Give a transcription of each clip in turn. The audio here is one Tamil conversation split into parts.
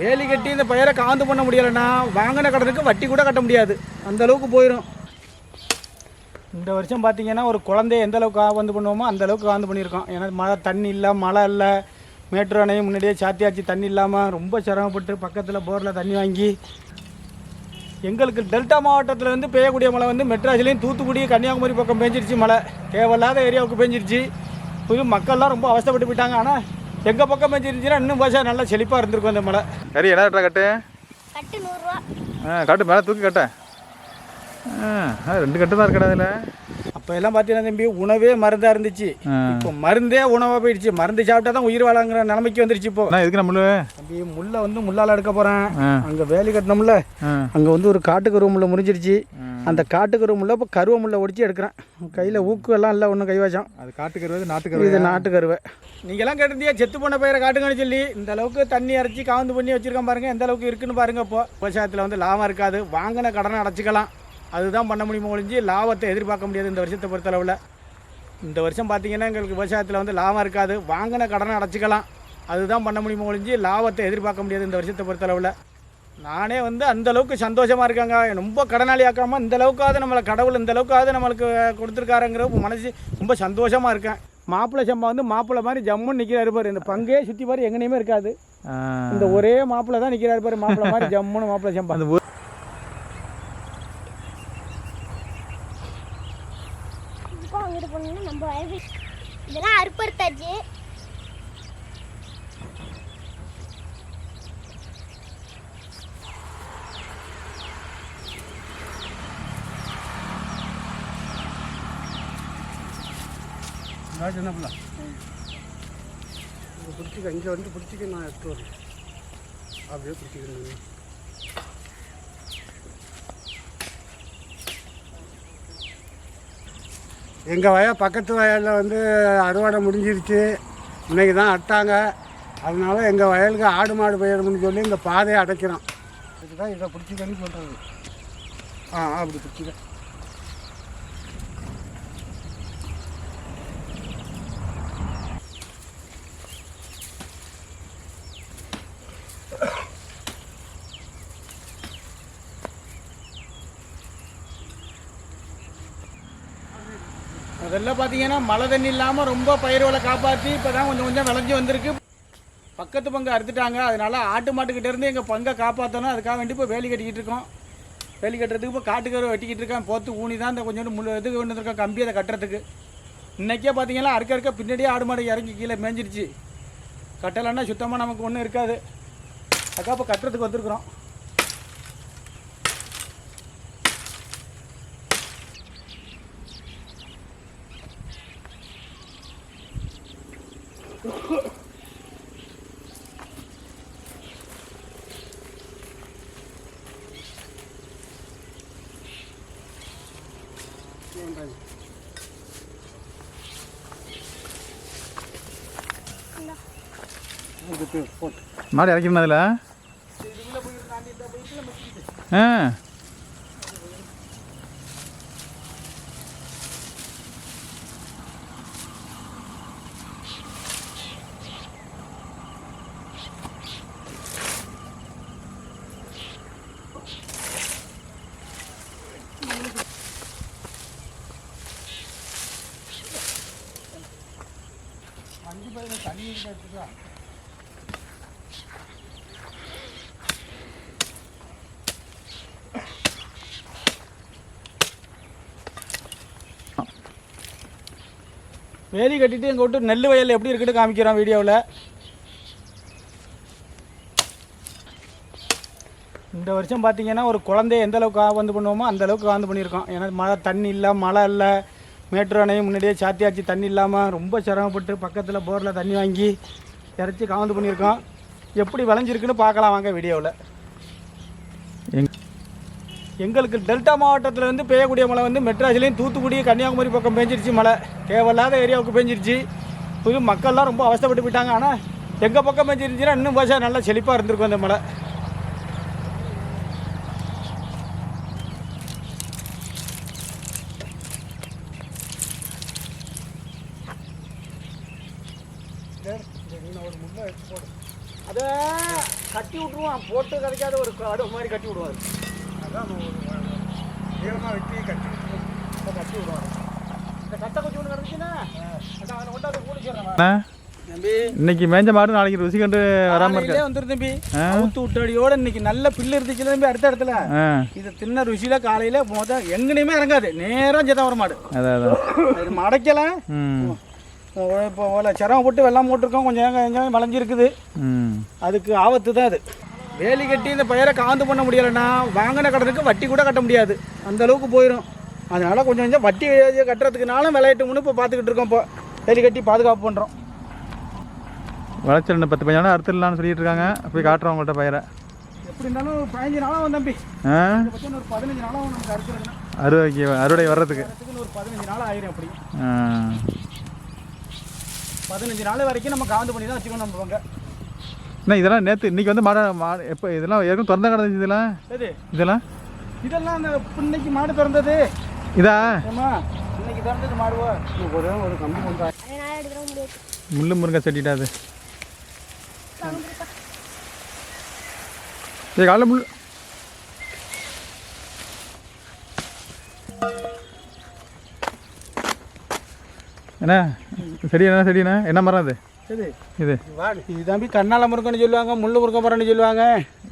வேலி கட்டி இந்த பயிரை காந்து பண்ண முடியலைன்னா வாங்கின கடனுக்கு வட்டி கூட கட்ட முடியாது. அந்த அளவுக்கு போயிடும் இந்த வருஷம் பார்த்தீங்கன்னா ஒரு குழந்தைய எந்த அளவுக்கு காந்து பண்ணுவோமோ அந்த அளவுக்கு காந்து பண்ணியிருக்கோம் ஏன்னா மழை தண்ணி இல்லை மழை இல்லை. மேட்டூர் அணையும் முன்னாடியே சாத்தியாச்சு தண்ணி இல்லாமல் ரொம்ப சிரமப்பட்டு பக்கத்தில் போரில் தண்ணி வாங்கி எங்களுக்கு டெல்டா மாவட்டத்தில் வந்து பெய்யக்கூடிய மழை வந்து மெட்ராஸ்லேயும் தூத்துக்குடி கன்னியாகுமரி பக்கம் பெஞ்சிருச்சு மழை. தேவையில்லாத ஏரியாவுக்கு பெஞ்சிருச்சு. புது மக்கள்லாம் ரொம்ப அவஸ்தைப்பட்டு போயிட்டாங்க. ஆனால் எங்கள் பக்கம் பெஞ்சிருந்துச்சுன்னா இன்னும் பாஷா நல்லா செழிப்பாக இருந்திருக்கும் அந்த மழை கறி என்ன ரேட்டா கட்டு? கட்டு நூறுரூவா ஆ கட்டு மேலே தூக்கி கட்ட. ஆ ரெண்டு கட்டு தான் இருக்கடா அதில் அப்போ எல்லாம் பார்த்தீங்கன்னா தம்பி உணவே மருந்தாக இருந்துச்சு. இப்போ மருந்தே உணவாக போயிடுச்சு. மருந்து சாப்பிட்டா தான் உயிர் வாழங்கிற நிலைமைக்கு வந்துருச்சு இப்போ. எதுக்கு நம்ம தம்பி முல்லை வந்து முள்ளால் எடுக்க போகிறேன். அங்கே வேலி கட்டினோம்ல. அங்கே வந்து ஒரு காட்டுக்கருவ முள்ள முறிஞ்சிருச்சு. அந்த காட்டுக்கருவ முள்ள இப்போ கருவ முள்ள ஒடிச்சு எடுக்கிறேன். கையில் ஊக்கு எல்லாம் இல்லை ஒன்றும் கைவாச்சம் அது காட்டுக்கருவது நாட்டுக்கருவது இது நாட்டு கருவை. நீங்களாம் கேட்டிருந்தீங்க செத்து போன பயிரை காட்டுங்கன்னு சொல்லி. இந்த அளவுக்கு தண்ணி அரைச்சி காந்து பண்ணி வச்சிருக்கேன் பாருங்க எந்த அளவுக்கு இருக்குன்னு பாருங்க இப்போ. விவசாயத்தில் வந்து லாபம் இருக்காது. வாங்கின கடனை அடைச்சிக்கலாம். அதுதான் பண்ண முடியுமோ ஒழிஞ்சு லாபத்தை எதிர்பார்க்க முடியாது இந்த வருஷத்தை பொறுத்தளவில். இந்த வருஷம் பார்த்தீங்கன்னா எங்களுக்கு விவசாயத்தில் வந்து லாபம் இருக்காது. வாங்கின கடனை அடைச்சிக்கலாம். அதுதான் பண்ண முடியுமோ ஒழிஞ்சு லாபத்தை எதிர்பார்க்க முடியாது இந்த வருஷத்தை பொறுத்தளவில். நானே வந்து அந்த அளவுக்கு சந்தோஷமா இருக்காங்க. ரொம்ப கடனாளி ஆக்காம இந்த அளவுக்காவது நம்மளை கடவுள் இந்த அளவுக்காவது நம்மளுக்கு கொடுத்துருக்காருங்கிற மனசு ரொம்ப சந்தோஷமா இருக்கேன். மாப்பிள்ளை சம்பா வந்து மாப்பிள்ளை மாதிரி ஜம்முன்னு நிற்கிறாரு பாரு. இந்த பங்கே சுற்றி பாரு எங்கனையுமே இருக்காது. இந்த ஒரே மாப்பிள்ளை தான் நிற்கிறாரு பாரு மாப்பிள்ளை மாதிரி ஜம்முன்னு மாப்பிள்ளை சம்பா. அந்த இதெல்லாம் அறுப்பறுத்தாச்சு சின்னப்பிள்ள பிடிச்சிக்க இங்கே வந்து பிடிச்சிக்க நான் எடுத்து வரேன். அப்படியே பிடிச்சிக்கிறேன் எங்கள் வயல் பக்கத்து வயலில் வந்து அறுவடை முடிஞ்சிருச்சு. இன்னைக்கு தான் அட்டாங்க. அதனால் எங்கள் வயலுக்கு ஆடு மாடு போயிடணும்னு சொல்லி இந்த பாதையை அடைக்கிறோம். இதுதான் இதை பிடிச்சிக்கன்னு சொல்கிறது ஆ அப்படி பிடிச்சிக்க. இதில் பார்த்தீங்கன்னா மழை தண்ணி இல்லாமல் ரொம்ப பயிர்களை காப்பாற்றி இப்போ தான் கொஞ்சம் கொஞ்சம் விளைஞ்சி வந்திருக்கு. பக்கத்து பங்கை அறுத்துட்டாங்க. அதனால ஆட்டு மாட்டுக்கிட்டேருந்து எங்கள் பங்கை காப்பாற்றணும். அதுக்காக வேண்டி இப்போ வேலி கட்டிக்கிட்டு இருக்கோம். வேலி கட்டுறதுக்கு இப்போ காட்டுக்கரு வெட்டிக்கிட்டு இருக்கேன். போத்து ஊனி தான் இந்த கொஞ்சோண்டு முழு இதுக்கு கொண்டு வந்திருக்கோம். கம்பி அதை கட்டுறதுக்கு. இன்றைக்கே பார்த்தீங்கன்னா அறுக்க அறுக்க பின்னாடியே ஆடு மாடு இறங்கி கீழே மேஞ்சிருச்சு. கட்டலைன்னா சுத்தமாக நமக்கு ஒன்றும் இருக்காது. அதுக்காக இப்போ கட்டுறதுக்கு வந்திருக்குறோம். மாடு இறக்கணும் அதில் ஆ தண்ணி எடுத்துக்கலாம் வேலி கட்டிட்டு எங்கள் விட்டு நெல் வயல் எப்படி இருக்குன்னு காமிக்கிறோம் வீடியோவில். இந்த வருஷம் பார்த்தீங்கன்னா ஒரு குழந்தைய எந்த அளவுக்கு பண்ணுவோமோ அந்த அளவுக்கு காந்து பண்ணியிருக்கோம் ஏன்னா மழை தண்ணி இல்லை மழை இல்லை. மேட்ரு அணையும் முன்னாடியே சாத்தியாச்சு தண்ணி இல்லாமல் ரொம்ப சிரமப்பட்டு பக்கத்தில் போரில் தண்ணி வாங்கி இறச்சி காவந்து பண்ணியிருக்கோம் எப்படி விளைஞ்சிருக்குன்னு பார்க்கலாம் வாங்க வீடியோவில். எங்களுக்கு டெல்டா மாவட்டத்தில் வந்து பெய்யக்கூடிய மழை வந்து மெட்ராஸ்லேயும் தூத்துக்குடி கன்னியாகுமரி பக்கம் பெஞ்சிருச்சு மழை. தேவையில்லாத ஏரியாவுக்கு பெஞ்சிருச்சு. புது மக்கள்லாம் ரொம்ப அவஸ்தைப்பட்டு போயிட்டாங்க. ஆனால் எங்கள் பக்கம் பெஞ்சிருந்துச்சுன்னா இன்னும் பாஷா நல்லா செழிப்பாக இருந்திருக்கும் அந்த மழை. அதை கட்டி விட்ருவான் போட்டு கிடைக்காத ஒரு அடுப்பு மாதிரி கட்டி விடுவாரு. அதான் ஈரமாக வெட்டி கட்டி விட்டுருவோம் கட்டி விடுவாரு இந்த கட்டை கொஞ்சம் ஒன்று கிடந்துச்சுன்னா அதான் அதை கொண்டு அதை கூடிச்சிடுறேன் அண்ணா, தம்பி. இன்னைக்கு மேய்ஞ்ச மாடு நாளைக்கு ருசி கண்டு வராமல் இருக்கு. வந்துரு தம்பி. அவுத்து விட்டடியோட இன்னைக்கு நல்ல பில்லு இருந்துச்சுல தம்பி அடுத்த இடத்துல. இது தின்ன ருசியில காலையில மொதல் எங்கனையுமே இறங்காது. நேரம் சேதம் வர மாடு. அதான் அதான். இது மடைக்கலாம் ம். இப்போ சிரமம் போட்டு வெள்ளம் போட்டிருக்கோம். கொஞ்சம் கொஞ்சம் வளைஞ்சிருக்குது. ம். அதுக்கு ஆபத்து தான் அது. வேலி கட்டி இந்த பயிரை காந்து பண்ண முடியலைன்னா வாங்கின கடனுக்கு வட்டி கூட கட்ட முடியாது. அந்த அளவுக்கு போயிடும் அதனால கொஞ்சம் கொஞ்சம் வட்டி கட்டுறதுக்குனாலும் விளையாட்டும்னு இப்போ பார்த்துக்கிட்டு இருக்கோம் இப்போ. வேலி கட்டி பாதுகாப்பு பண்ணுறோம் விளைச்சல் இன்னும் பத்து நாள் அறுத்துடலாம்னு சொல்லிட்டு இருக்காங்க. போய் காட்டுறோம் உங்கள்கிட்ட பயிரை. எப்படி இருந்தாலும் பதினஞ்சு நாளாகும் தம்பி. ஆ? பட்சம் ஒரு பதினஞ்சு நாளாகும் நமக்கு அறுக்கிறதுனா அறுவடைக்கு அறுவடை வர்றதுக்கு. ஒரு பதினஞ்சு நாள் ஆயிரும் அப்படி. பதினஞ்சு நாள் வரைக்கும் நம்ம காந்து பண்ணி தான் வச்சுக்கணும் நம்ம அண்ணா இதெல்லாம் நேற்று இன்னைக்கு வந்து மாடு மாடு எப்போ இதெல்லாம் ஏற்கனவே திறந்தா கிடந்துச்சு இதெல்லாம்? எது? இதெல்லாம்? இதெல்லாம் அந்த இன்னைக்கு மாடு திறந்தது. இதா? இன்னைக்கு திறந்தது மாடுவா? ஒரு ஒரு கம்பி கொண்டா முள்ளு முருங்கை செட்டிட்டா அது. சரி காலைல முள் என்ன? செடி என்ன செடிண்ணா என்ன மரம் அது? இது. இது தம்பி கண்ணால முருங்கன்னு சொல்லுவாங்க முள்ளு முருங்கை மரம்னு சொல்லுவாங்க.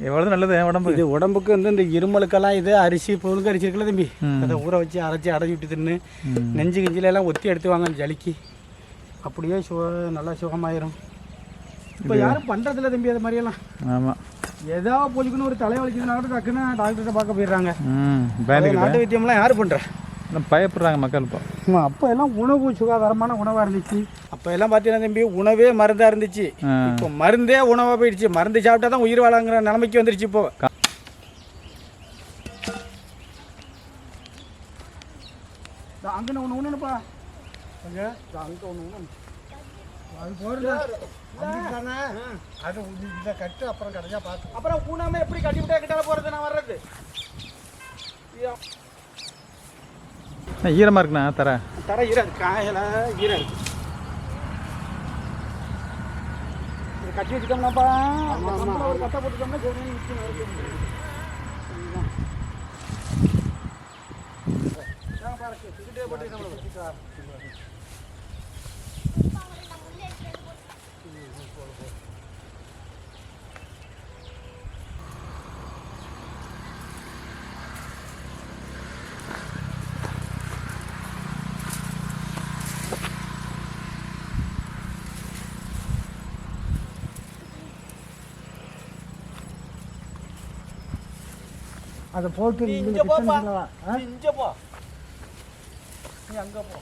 எவ்வளவு நல்லது உடம்பு இது உடம்புக்கு வந்து இந்த இருமலுக்கெல்லாம் இது அரிசி புழுங்க அரிசி இருக்குல்ல தம்பி. அதை ஊற வச்சு அரைச்சி அடைச்சி விட்டு தின்னு. நெஞ்சு கிஞ்சில எல்லாம் ஒத்தி எடுத்துவாங்க ஜலிக்கு. அப்படியே சுக நல்லா சுகமாயிரும். இப்போ யாரும் பண்ணுறதில்ல தம்பி அது மாதிரியெல்லாம். ஆமாம் ஏதாவது போலிக்குன்னு ஒரு தலை வலிக்குதுன்னா கூட டக்குன்னு டாக்டர்கிட்ட பார்க்க போயிடுறாங்க. நாட்டு வைத்தியம்லாம் யார் பண்ணுறா பயப்படுறாங்க மக்கள் இப்போ. அப்போ எல்லாம் உணவு சுகாதாரமான உணவாக இருந்துச்சு. அப்போ எல்லாம் பார்த்தீங்கன்னா தம்பி உணவே மருந்தாக இருந்துச்சு. இப்போ மருந்தே உணவாக போயிடுச்சு. மருந்து சாப்பிட்டா தான் உயிர் வாழங்கிற நிலைமைக்கு வந்துருச்சு இப்போ. அங்கே ஒன்று ஒன்றுப்பா அங்கே அங்கே ஒன்று ஒன்று அது இதை கட்டு அப்புறம் கடையாக பார்த்து. அப்புறம் ஊனாமல் எப்படி கட்டி விட்டா கிட்டால போகிறது நான் வர்றது? ஈரமாக இருக்குண்ணா தர. தர ஈரம் காயல ஈரம் இருக்கு. கட்டி வச்சுட்டோம்னாப்பா ஒரு கட்டை போட்டுட்டோம்னா சரி அதை போட்டு இங்கே போப்பா இங்கே போ. நீ அங்கே போ.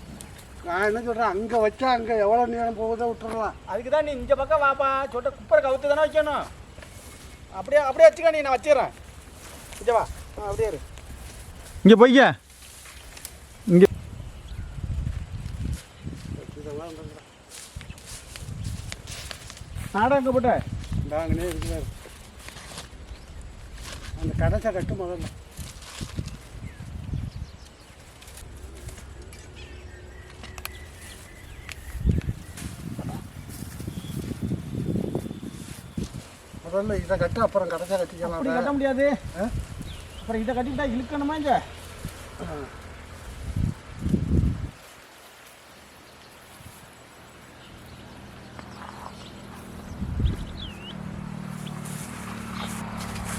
நான் என்ன சொல்கிறேன் அங்கே வச்சா அங்கே எவ்வளோ நேரம் போகுதோ விட்டுறலாம். அதுக்கு தான் நீ இந்த பக்கம் வாப்பா. சொட்ட குப்பரை கவுத்து தானே வைக்கணும். அப்படியே அப்படியே வச்சுக்க நீ நான் வச்சிடுறேன். இங்கே வா. ஆ, அப்படியே இரு. இங்கே போய்க்க. இங்கே. நாடகம் போட்ட. நாங்களே இருக்கிறார் அந்த கடைசை கட்டு முதல்ல. முதல்ல இதை கட்டு அப்புறம் கடைசை கட்டிக்கலாம். கட்ட முடியாது. அப்புறம் இதை கட்டிக்கிட்டா இழுக்கணுமா இங்கே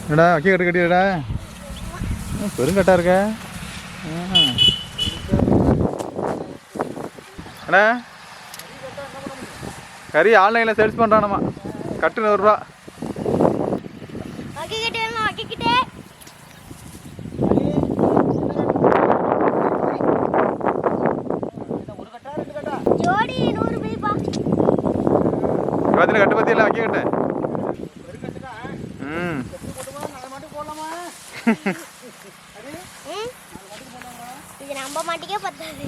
என்னடா வைக்க கட்டு கட்டிடா பெருங்கட்டா இருக்க. அண்ணா கறி ஆன்லைனில் சேல்ஸ் பண்ணுறானம்மா கட்டு நூறுரூவா. கட்டா பற்றி எல்லாம் வைக்க கட்ட ஒரு கட்டுக்கா ம் எப்படி போட்டுமா நாலு மாட்டு போடலாமா ம் இது நம்ப மாட்டேங்கே பத்தாது.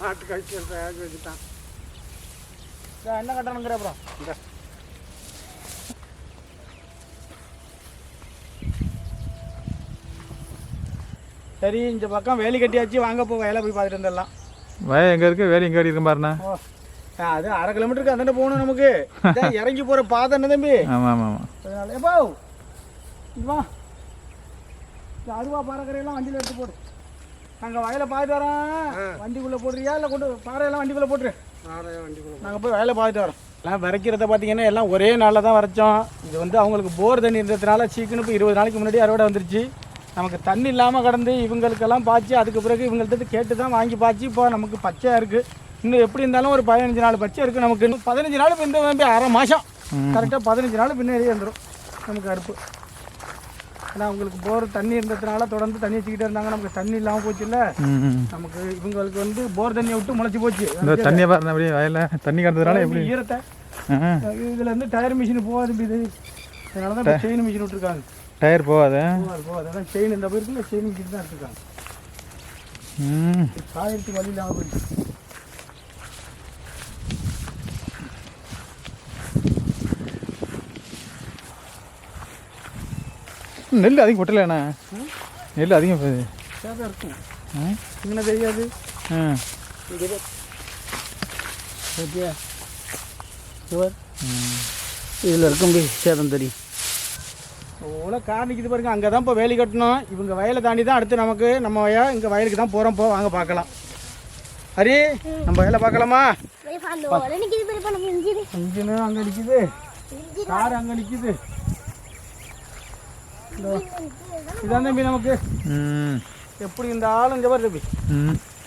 நாட்டு கழிச்சு வச்சுட்டான். சரி, என்ன கட்டணுங்கிற அப்புறம் இந்த. சரி இந்த பக்கம் வேலி கட்டியாச்சு வாங்க போ வேலை போய் பார்த்துட்டு வந்துடலாம். வய எங்கே இருக்குது வேலை எங்கே இருக்கும் பாருண்ணா. அது அரை கிலோமீட்டருக்கு அந்தாண்ட போகணும் நமக்கு. இறங்கி போகிற பாதை என்ன தம்பி? ஆமாம் ஆமாம் ஆமாம் அதனால எப்போ வா. அருவா பாறைக்கரையெல்லாம் வண்டியில் எடுத்து போடு. நாங்கள் வயலை பார்த்துட்டு வரோம் வண்டிக்குள்ளே போடுறியா? இல்லை கொண்டு பாறையெல்லாம் வண்டிக்குள்ளே போட்டுரு. நாங்கள் போய் வேலை பார்த்துட்டு வரோம். எல்லாம் விதைக்கிறத பார்த்தீங்கன்னா எல்லாம் ஒரே நாளில் தான் வரைச்சோம். இது வந்து அவங்களுக்கு போர் தண்ணி இருந்ததுனால சீக்கிரம் இப்போ இருபது நாளைக்கு முன்னாடி அறுவடை வந்துருச்சு. நமக்கு தண்ணி இல்லாமல் கடந்து இவங்களுக்கெல்லாம் பாய்ச்சி அதுக்கு பிறகு இவங்கள்ட்ட கேட்டு தான் வாங்கி பாய்ச்சி இப்போ நமக்கு பச்சையாக இருக்குது இன்னும் எப்படி இருந்தாலும் ஒரு பதினஞ்சு நாள் பச்சை இருக்குது நமக்கு. இன்னும் பதினஞ்சு நாள் இந்த வந்து அரை மாதம் கரெக்டாக பதினஞ்சு நாள் பின்னாடியே வந்துடும் நமக்கு அடுப்பு ஏன்னா உங்களுக்கு போர் தண்ணி இருந்ததுனால தொடர்ந்து தண்ணி வச்சுக்கிட்டே இருந்தாங்க. நமக்கு தண்ணி இல்லாமல் போச்சுல்ல ம் ம். நமக்கு இவங்களுக்கு வந்து போர் தண்ணியை விட்டு முளைச்சி போச்சு. தண்ணியை பாருண்ணா அப்படியே வயலில் தண்ணி கிடந்ததுனால எப்படி? ஈரத்தை. இதுல இருந்து டயர் மிஷின் போகாது இது. அதனால தான் செயின் மிஷின் விட்டுருக்காங்க. டயர் போகாது. போகாது அதான் செயின் இந்த போயிருக்குல்ல செயின் மிஷின் தான் எடுத்துருக்காங்க. ம். காயத்துக்கு வழி இல்லாமல் போயிடுச்சு. நெல் அதிகம் கொட்டலைண்ணா நெல் அதிகம் போகுது. சேதம் இருக்கும். இங்கே தெரியாது. ஆ. ஓகே. இதில் இருக்கும் சேதம் தெரியும். கார் நிற்கிது பாருங்க அங்கே தான் இப்போ வேலி கட்டணும். இவங்க வயலை தாண்டி தான் அடுத்து நமக்கு நம்ம வய இங்கே வயலுக்கு தான் போகிறோம் போ வாங்க பார்க்கலாம். ஹரி நம்ம வயலை பார்க்கலாமா? இன்ஜினு அங்கே நிற்கிது கார் அங்கே நிற்கிது இதான் தம்பி நமக்கு. எப்படி இருந்தாலும் இங்கே பாரு தம்பி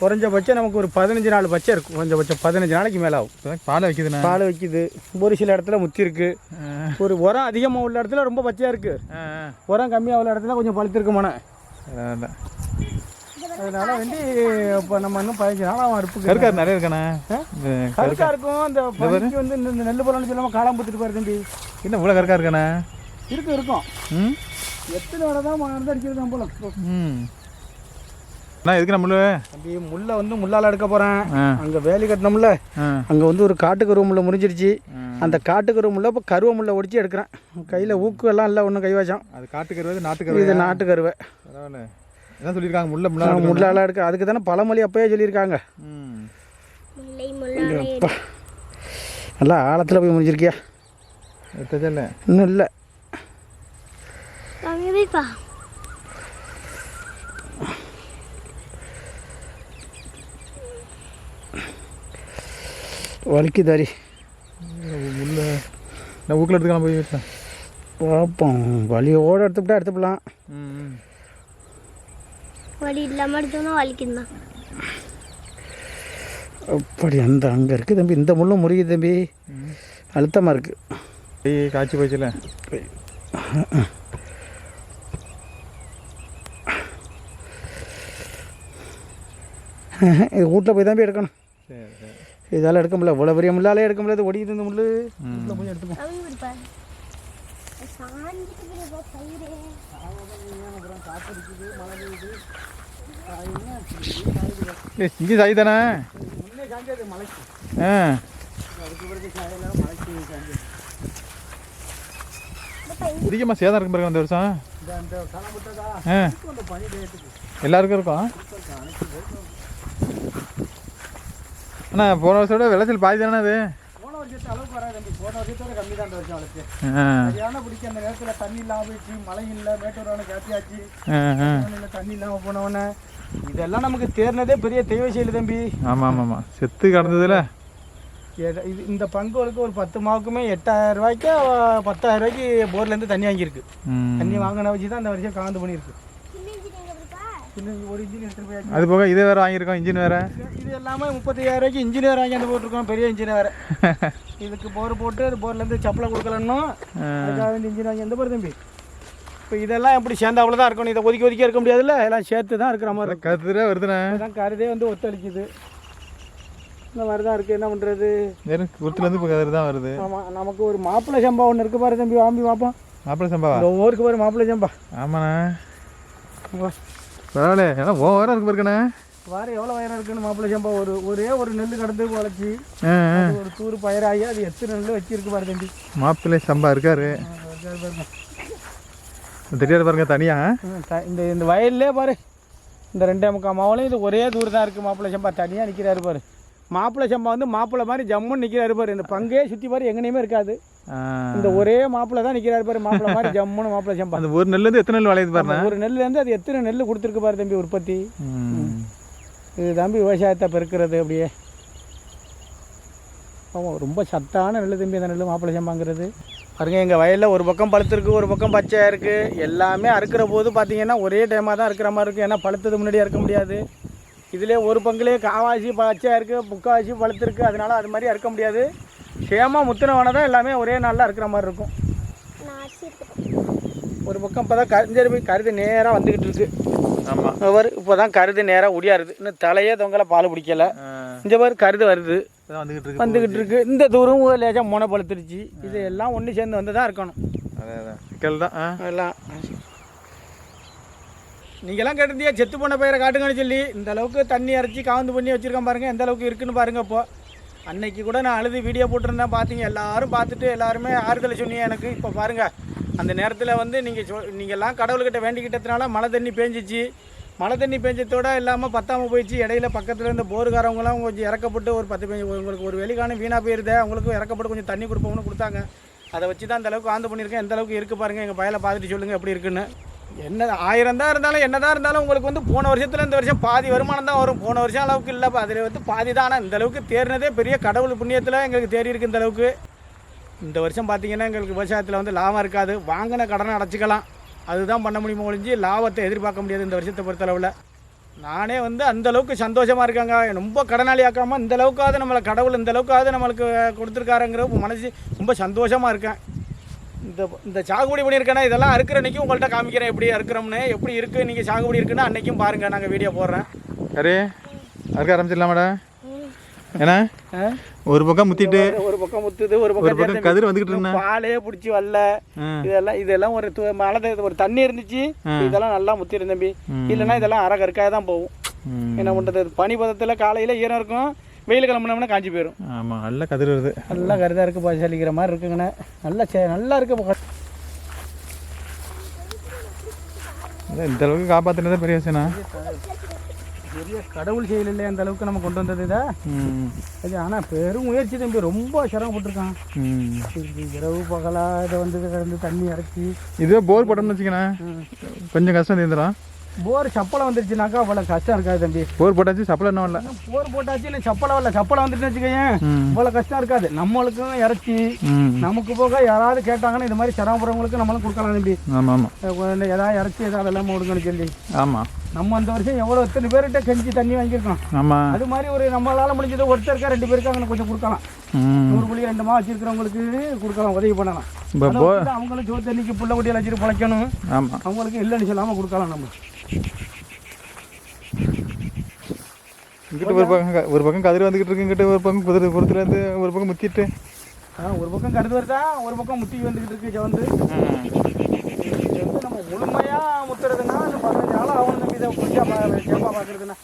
குறைஞ்சபட்சம் நமக்கு ஒரு பதினஞ்சு நாள் பச்சை இருக்கும். கொஞ்சபட்சம் பதினஞ்சு நாளைக்கு மேலே ஆகும். பாலை வைக்குதுண்ணா. பால் வைக்குது. ஒரு சில இடத்துல முத்தி இருக்கு. ஒரு உரம் அதிகமாக உள்ள இடத்துல ரொம்ப பச்சையாக இருக்கு. உரம் கம்மியாக உள்ள இடத்துல கொஞ்சம் பழுத்திருக்குமான அதான் அதனால வந்து இப்போ நம்ம இன்னும் பதினஞ்சு நாள் ஆகும் அறுப்புக்கு. கருக்கார் நிறைய? இது கருக்கா இருக்கும். இந்த பனிக்கு வந்து நெல் பழம்னு சொல்லாமல் காளாம பூத்துட்டு பாரு தம்பி. என்ன இவ்வளோ கருக்கா இருக்காண்ணா? இருக்கும். இருக்கும் எத்தனை வரை தான் மருந்து அடிக்கிறது போல அண்ணா எதுக்கு நம்மளு தம்பி முல்லை வந்து முள்ளால் எடுக்க போகிறேன் அங்கே வேலி கட்டினோம்ல அங்கே வந்து ஒரு காட்டுக்கருவ முள்ள முறிஞ்சிருச்சு. அந்த காட்டுக்கருவ முள்ள இப்போ கருவ முள்ள ஒடிச்சு எடுக்கிறேன். கையில் ஊக்கு எல்லாம் இல்லை ஒன்றும் கை வச்சான் அது காட்டு கருவாது நாட்டு கருவாது இது நாட்டு கருவை. பரவாயில்ல. என்ன சொல்லியிருக்காங்க முள்ள முள்ள முள்ளால் எடுக்க அதுக்கு தானே பழமொழி அப்பயே சொல்லியிருக்காங்க. முல்லை. நல்லா ஆழத்தில் போய் முடிஞ்சிருக்கியா இன்னும் இல்லை. வலிக்குதாரி முள்ள நான் ஊக்கில் எடுத்துக்கலாம் போய் வீட்டில் பார்ப்போம் வலியோடு எடுத்துக்கிட்டா எடுத்துக்கலாம் ம் வலி இல்லாமல் எடுத்தோம்னா வலிக்குதுண்ணா அப்படி அந்த அங்கே இருக்குது தம்பி. இந்த முள்ளும் முறியுது தம்பி. அழுத்தமாக இருக்குது காய்ச்சி போச்சுல. இது வீட்டில் போய் தம்பி எடுக்கணும். சரி சரி. இதெல்லாம் எடுக்க முடியல. இவ்வளோ பெரிய முள்ளாலே எடுக்க முடியாது. ஒடிக்குது இந்த முள் வீட்டில் போய் எடுத்துப்போம் இங்கே சாய் தானே? ஆ. அதிகமாக சேதம் இருக்கும் பாருங்க இந்த வருஷம். இந்த அந்த டேட்டுக்கு எல்லாருக்கும் இருக்கும். அண்ணா போன வருஷத்தோட விளைச்சல் பாதி தானே அது? போன வருஷத்து அளவுக்கு வராது தம்பி. போன வருஷத்தோட கம்மி தான் வருஷம் ஆ. சரியான பிடிக்க அந்த நேரத்தில் தண்ணி இல்லாமல் போயிடுச்சு மழை இல்லை மேட்டூரான இல்லை தண்ணி இல்லாமல் போனவொடனே இதெல்லாம் நமக்கு தேர்னதே பெரிய தெய்வ செயல் தம்பி. ஆமாம் ஆமாம் ஆமாம் செத்து கிடந்ததுல? இது இந்த பங்குகளுக்கு ஒரு பத்து மாவுக்குமே எட்டாயிரம் ரூபாய்க்கு பத்தாயிரம் ரூபாய்க்கு போர்லேருந்து தண்ணி வாங்கியிருக்கு. தண்ணி வாங்கின வச்சு தான் இந்த வருஷம் காந்து பண்ணியிருக்கு. ஒரு இன்ஜின் எடுத்துகிட்டு போயாச்சு. அது போக இதே வேறு வாங்கியிருக்கோம் இன்ஜின் வேறு. இது எல்லாமே முப்பத்தையாயிரம் ரூபாய்க்கு இன்ஜினியர் வாங்கி வந்து போட்டிருக்கோம் பெரிய இன்ஜினியர் இதுக்கு போர் போட்டு அது போர்லேருந்து சப்பலை கொடுக்கலன்னும் அதுக்காக வேண்டி இன்ஜின் வாங்கி எந்த போகிற தம்பி. இப்போ இதெல்லாம் எப்படி சேர்ந்தாப்புல தான் இருக்கணும் இதை ஒதுக்கி ஒதுக்கி இருக்க முடியாதுல்ல? எல்லாம் சேர்த்து தான் இருக்கிற மாதிரி கருத்துரே வருதுண்ணே. அதான் கருதே வந்து ஒத்தளிக்குது இந்த மாதிரி தான் இருக்குது என்ன பண்ணுறது வெறும் குருத்துலேருந்து இப்போ கதிர் தான் வருது. ஆமாம் நமக்கு ஒரு மாப்பிள்ளை சம்பா ஒன்று இருக்குது பாரு தம்பி வாம்பி பார்ப்போம் மாப்பிள்ளை சம்பாவா? இந்த ஊருக்கு பாரு மாப்பிள்ளை சம்பா. ஆமாண்ணே. பரவாயில்ல. ஏன்னா ஓவராக இருக்கு பாருக்கண்ணே. வாரு எவ்வளோ வயரம் இருக்குன்னு மாப்பிள்ளை சம்பா ஒரு ஒரே ஒரு நெல் கடந்து. அது ஒரு தூர் பயிராகி அது எத்தனை நெல் வச்சிருக்கு பாரு தம்பி. மாப்பிள்ளை சம்பா இருக்காரு. தெரியாது பாருங்க தனியா? இந்த இந்த வயல்லே பாரு. இந்த ரெண்டே முக்கால் மாவளையும் இது ஒரே தூரம் தான் இருக்குது மாப்பிள்ளை சம்பா தனியாக நிற்கிறாரு பாரு. மாப்பிள்ளை சம்பா வந்து மாப்பிள்ளை மாதிரி ஜம்முன்னு நிற்கிறாரு பாரு. இந்த பங்கே சுற்றி பாரு எங்கனையுமே இருக்காது. இந்த ஒரே மாப்பிள்ளை தான் நிற்கிறாரு பாரு மாப்பிள்ளை மாதிரி ஜம்முன்னு மாப்பிள்ளை சம்பா அந்த ஒரு நெல்லேருந்து எத்தனை நெல் விளையுது பாருண்ணா? ஒரு நெல்லுலேருந்து அது எத்தனை நெல் கொடுத்துருக்கு பாரு தம்பி உற்பத்தி. இது தம்பி விவசாயத்தை பெருக்கிறது அப்படியே. ஆமாம் ரொம்ப சத்தான நெல் தம்பி அந்த நெல் மாப்பிள்ளை சம்பாங்கிறது. பாருங்க எங்கள் வயலில் ஒரு பக்கம் பழுத்திருக்கு ஒரு பக்கம் பச்சையாக இருக்குது எல்லாமே அறுக்கிற போது பார்த்தீங்கன்னா ஒரே டைமாக தான் இருக்கிற மாதிரி இருக்குது ஏன்னா பழுத்தது முன்னாடி அறுக்க முடியாது. இதிலே ஒரு பங்குலேயே காவாசி பச்சையாக இருக்குது முக்காவாசி பழுத்திருக்கு அதனால அது மாதிரி அறுக்க முடியாது. சேமாக முத்தினவனை தான் எல்லாமே ஒரே நாளில் அறுக்கிற மாதிரி இருக்கும். ஒரு பக்கம் இப்போ தான் கருஞ்சரி போய் கருது நேராக வந்துக்கிட்டு இருக்கு. ஆமாம் அவர் இப்போ தான் கருது நேராக ஒடியாருது. இன்னும் தலையே தொங்கலை பால் பிடிக்கல. இந்த மாதிரி கருது வருது. இதான் வந்துகிட்டு இருக்கு வந்துக்கிட்டு இருக்கு. இந்த தூரம் லேசாக முனை பழுத்துருச்சு. இது எல்லாம் ஒன்று சேர்ந்து வந்து தான் இருக்கணும் சிக்கல் தான் எல்லாம் நீங்களாம் கேட்டிருந்தியா செத்து போன பயிரை காட்டுங்கன்னு சொல்லி. இந்த அளவுக்கு தண்ணி அரைச்சி காந்து பண்ணி வச்சுருக்கேன் பாருங்கள் எந்த அளவுக்கு இருக்குன்னு பாருங்கள் இப்போது அன்னைக்கு கூட நான் அழுது வீடியோ போட்டிருந்தேன் பார்த்தீங்க. எல்லாரும் பார்த்துட்டு எல்லாருமே ஆறுதல் சொன்னீங்க எனக்கு. இப்போ பாருங்கள் அந்த நேரத்தில் வந்து நீங்கள் சொ நீங்கள்லாம் கடவுள்கிட்ட வேண்டிக்கிட்டதுனால மழை தண்ணி பேஞ்சிச்சு. மழை தண்ணி பேஞ்சதோட இல்லாமல் பத்தாமல் போயிடுச்சு. இடையில பக்கத்தில் இருந்த போருக்காரவங்களாம் கொஞ்சம் இறக்கப்பட்டு ஒரு பத்து பேஞ்சு உங்களுக்கு ஒரு வெளிக்கான வீணாக போயிருந்தே அவங்களுக்கும் இறக்கப்பட்டு கொஞ்சம் தண்ணி கொடுப்போம்னு கொடுத்தாங்க. அதை வச்சு தான் அந்த அளவுக்கு ஆந்து பண்ணியிருக்கேன். எந்த அளவுக்கு இருக்குது பாருங்கள் எங்கள் பயலை பார்த்துட்டு சொல்லுங்கள் எப்படி இருக்குன்னு. என்ன ஆயிரம் தான் இருந்தாலும் என்னதான் இருந்தாலும் உங்களுக்கு வந்து போன வருஷத்தில் இந்த வருஷம் பாதி வருமானம் தான் வரும். போன வருஷம் அளவுக்கு இல்லைப்பா அதில் வந்து பாதி தான். ஆனால் இந்த அளவுக்கு தேர்னதே பெரிய கடவுள் புண்ணியத்தில் எங்களுக்கு தேடி இருக்குது இந்த அளவுக்கு. இந்த வருஷம் பார்த்தீங்கன்னா எங்களுக்கு விவசாயத்தில் வந்து லாபம் இருக்காது. வாங்கின கடனை அடைச்சிக்கலாம். அதுதான் பண்ண முடியுமோ ஒழிஞ்சு லாபத்தை எதிர்பார்க்க முடியாது இந்த வருஷத்தை பொறுத்தளவில். நானே வந்து அந்த அளவுக்கு சந்தோஷமாக இருக்காங்க. ரொம்ப கடனாளி ஆக்காமல் இந்த அளவுக்காவது நம்மளை கடவுள் இந்த அளவுக்காவது நம்மளுக்கு கொடுத்துருக்காருங்கிற மனசு ரொம்ப சந்தோஷமாக இருக்கேன். இந்த இந்த சாகுபடி பண்ணியிருக்கேன்னா இதெல்லாம் அறுக்கிற அன்னைக்கும் உங்கள்கிட்ட காமிக்கிறேன். எப்படி அறுக்கிறோம்னு எப்படி இருக்குது நீங்கள் சாகுபடி இருக்குன்னா அன்னைக்கும் பாருங்கள் நாங்கள் வீடியோ போடுறேன். சரி அறுக்க ஆரம்பிச்சிடலாமாடா ஏன்னா ஒரு பக்கம் முத்திட்டு ஒரு- பக்கம் முத்துது ஒரு பக்கம் பக்கம் கதிர் வந்துகிட்டு இருந்தா? பாலே பிடிச்சி வரல. இதெல்லாம் இதெல்லாம் ஒரு மழை ஒரு தண்ணி இருந்துச்சு. இதெல்லாம் நல்லா முத்திரும் தம்பி. இல்லைன்னா இதெல்லாம் அரை கற்காக தான் போகும். என்ன பண்ணுறது பனி பதத்தில் காலையில் ஈரம் இருக்கும். வெயில் கிளம்புனோம்னா காஞ்சி போயிடும் ஆமாம் நல்ல கதிர் வருது நல்லா கருதாக இருக்கு பா சலிக்கிற மாதிரி இருக்குங்கண்ணே. நல்லா சே- நல்லா இருக்கு பா. அதான் இந்த அளவுக்கு காப்பாற்றினதே பெரிய விஷயம்ண்ணா. பெரிய கடவுள் செயல் இல்லை அந்த அளவுக்கு நம்ம கொண்டு வந்தது இதை? அது ஆனால் பெரும் முயற்சி தம்பி ரொம்ப சிரமப்பட்டிருக்கான் இரவு பகலா இதை வந்து கடந்து தண்ணி இறக்கி. இதுவே போர் போட்டோம்னு வச்சுக்கண்ணே. கொஞ்சம் கஷ்டம் தீர்ந்துடும் போர் சப்பளம் வந்துருச்சுனாக்கா அவ்வளோ கஷ்டம் இருக்காது தம்பி. போர் போட்டாச்சு சப்பளம் என்ன வரல. போர் போட்டாச்சு இல்லை சப்பளம் வரல. சப்பளம் வந்துட்டுன்னு வச்சுக்கோயேன் இவ்வளோ கஷ்டம் இருக்காது. நம்மளுக்கும் இறச்சி நமக்கு போக யாராவது கேட்டாங்கன்னா இது மாதிரி சிரமப்படுறவங்களுக்கு நம்மளும் கொடுக்கலாம் தம்பி. ஆமாம் ஆமாம் இந்த ஏதாவது இறச்சி ஏதாவது எல்லாம் விடுங்கன்னு சொல்லி. ஆமாம் நம்ம அந்த வருஷம் எவ்வளோ எத்தனை பேர்கிட்ட கெஞ்சி தண்ணி வாங்கியிருக்கோம்? ஆமாம் அது மாதிரி ஒரு நம்மளால முடிஞ்சது ஒருத்தருக்கா ரெண்டு பேருக்கு அங்கே கொஞ்சம் கொடுக்கலாம். நூறு குழி ரெண்டு மா வச்சிருக்கிறவங்களுக்கு கொடுக்கலாம் உதவி பண்ணலாம். அவங்களும் சோறு தண்ணிக்கு புள்ள குட்டியில் வச்சுட்டு பிழைக்கணும். ஆமாம் அவங்களுக்கு இல்லைன்னு சொல்லாமல் கொடுக்கலாம் நம்ம. இங்கிட்ட ஒரு பக்கம் ஒரு பக்கம் கதிர் வந்துக்கிட்டு இருக்கு இங்கிட்ட ஒரு பக்கம் குதிரை பொறுத்துல இருந்து ஒரு பக்கம் முத்திட்டு ஆ, ஒரு பக்கம் கருது வருதா ஒரு பக்கம் முத்தி வந்துக்கிட்டு இருக்கு வந்து. நம்ம முழுமையாக முத்துறதுன்னா இந்த பதினஞ்சு நாள் ஆகணும்